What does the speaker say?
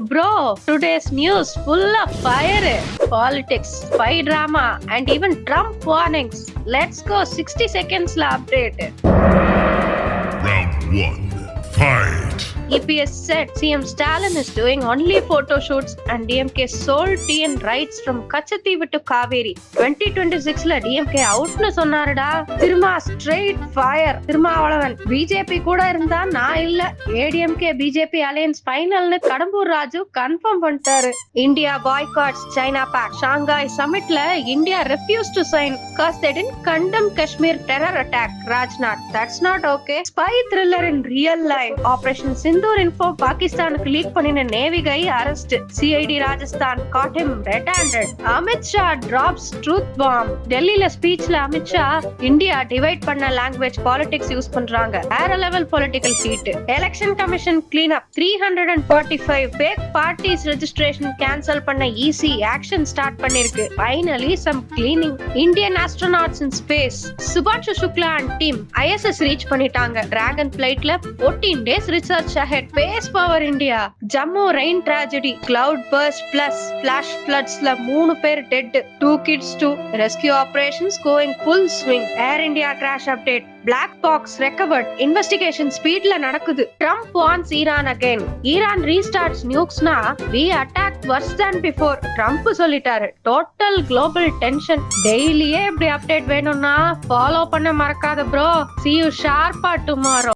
Bro, today's news full of fire, politics, spy drama, and even Trump warnings. Let's go 60 seconds la update. Round one. Fight. EPS said CM Stalin is doing only photo shoots and DMK sold tea and rights from Kachatheevu to Kaveri. 2026ல DMK அவுட்னு சொன்னாருடா Thiruma straight fire Thirumavalavan BJP கூட இருந்தா நான் இல்ல ADMK BJP alliance ஃபைனல்னு Kadambur Raju confirm பண்ணிட்டாரு India பாய்காட்ஸ் China back Shanghai சமிட்ல India refuse to sign cos that in கண்டம் Kashmir terror attack Rajnath that's not okay spy thriller in real life operation Sindoor info பாகிஸ்தானுக்கு league பண்ணின நேவிகை arrest CID Rajasthan God him red handed Amit Shah drops truth bomb டெல்லியில ஸ்பீச்ல Amit Shah India divide பண்ண language politics use பண்றாங்க. வேற level political heat election commission clean up three hundred and forty five fake parties registration cancel பண்ண EC action start பண்ணிருக்கு finally some cleaning Indian astronauts in space சுபாஷ் Shukla and team ISS reach பண்ணிட்டாங்க. Dragon பிளைட்ல 14 days research ahead base power India Jammu rain tragedy. Cloud burst plus flash ஃபிளட்ஸ்ல மூணு பேர் dead two kids too rescue operations going full swing Air India crash update black box recovered investigation ஸ்பீட்ல நடக்குது. Trump Vance Iran again Iran restarts நியூக்ஸ்னா we attack worse than before Trump சொல்லிட்டாரு. Total global tension டெய்லியே இப்படி update வேணும்னா follow பண்ண மறக்காத bro see you ஷார்ப்பா tomorrow